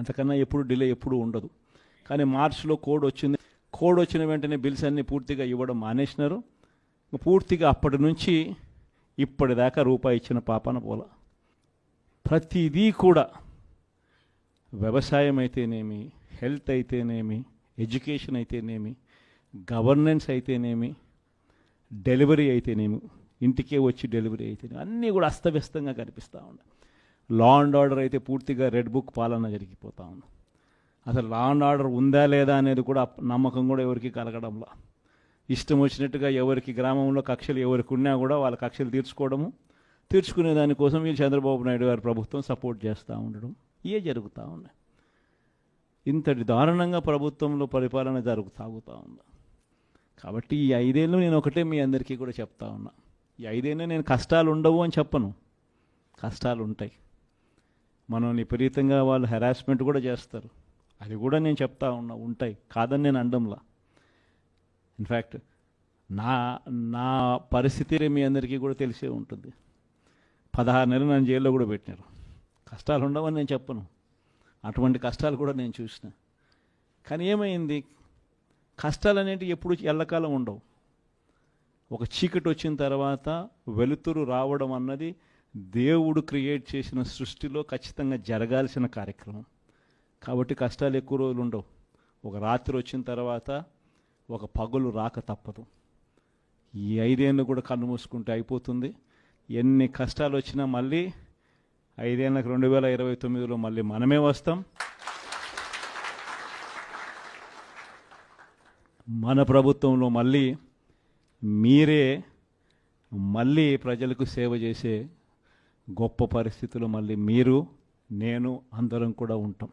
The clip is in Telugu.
అంతకన్నా ఎప్పుడు డిలే ఎప్పుడు ఉండదు. కానీ మార్చిలో కోడ్ వచ్చింది. కోడ్ వచ్చిన వెంటనే బిల్స్ అన్నీ పూర్తిగా ఇవ్వడం మానేసినారు. పూర్తిగా అప్పటి నుంచి ఇప్పటిదాకా రూపాయి ఇచ్చిన పాపన పోల. ప్రతిదీ కూడా వ్యవసాయం అయితేనేమి హెల్త్ అయితేనేమి ఎడ్యుకేషన్ అయితేనేమి గవర్నెన్స్ అయితేనేమి డెలివరీ అయితేనేమి ఇంటికే వచ్చి డెలివరీ అయితేనేమి అన్నీ కూడా అస్తవ్యస్తంగా కనిపిస్తూ ఉన్నాయి. లా అండ్ ఆర్డర్ అయితే పూర్తిగా రెడ్ బుక్ పాలన జరిగిపోతూ ఉంది. అసలు లా అండ్ ఆర్డర్ ఉందా లేదా అనేది కూడా నమ్మకం కూడా ఎవరికి కలగడంలా. ఇష్టం వచ్చినట్టుగా ఎవరికి గ్రామంలో కక్షలు ఎవరికి ఉన్నా కూడా వాళ్ళ కక్షలు తీర్చుకోవడము తీర్చుకునే దానికోసం వీళ్ళు చంద్రబాబు నాయుడు గారి ప్రభుత్వం సపోర్ట్ చేస్తూ ఉండడం ఇవే జరుగుతూ ఉన్నాయి. ఇంతటి దారుణంగా ప్రభుత్వంలో పరిపాలన జరుగు సాగుతూ ఉంది. కాబట్టి ఈ ఐదేళ్ళు నేను ఒకటే మీ అందరికీ కూడా చెప్తా ఉన్నా. ఈ ఐదేళ్ళు నేను కష్టాలు ఉండవు అని చెప్పను. కష్టాలు ఉంటాయి. మనం విపరీతంగా వాళ్ళు హెరాస్మెంట్ కూడా చేస్తారు. అది కూడా నేను చెప్తా ఉన్నా ఉంటాయి. కాదని నేను అండంలా ఇన్ఫ్యాక్ట్ నా నా పరిస్థితి మీ అందరికీ కూడా తెలిసే ఉంటుంది. పదహారు నెలలు నన్ను జైల్లో కూడా పెట్టినారు. కష్టాలు ఉండవని నేను చెప్పను. అటువంటి కష్టాలు కూడా నేను చూసిన. కానీ ఏమైంది? కష్టాలు అనేటివి ఎప్పుడు ఎల్లకాలం ఉండవు. ఒక చీకటి వచ్చిన తర్వాత వెలుతురు రావడం అన్నది దేవుడు క్రియేట్ చేసిన సృష్టిలో ఖచ్చితంగా జరగాల్సిన కార్యక్రమం. కాబట్టి కష్టాలు ఎక్కువ రోజులు ఉండవు. ఒక రాత్రి వచ్చిన తర్వాత ఒక పగులు రాక తప్పదు. ఈ ఐదేళ్ళు కూడా కన్ను మూసుకుంటే అయిపోతుంది. ఎన్ని కష్టాలు వచ్చినా మళ్ళీ ఐదేళ్ళకి రెండు వేల ఇరవై తొమ్మిదిలో మళ్ళీ మనమే వస్తాం. మన ప్రభుత్వంలో మళ్ళీ మీరే మళ్ళీ ప్రజలకు సేవ చేసే గొప్ప పరిస్థితులు మళ్ళీ మీరు నేను అందరం కూడా ఉంటాం.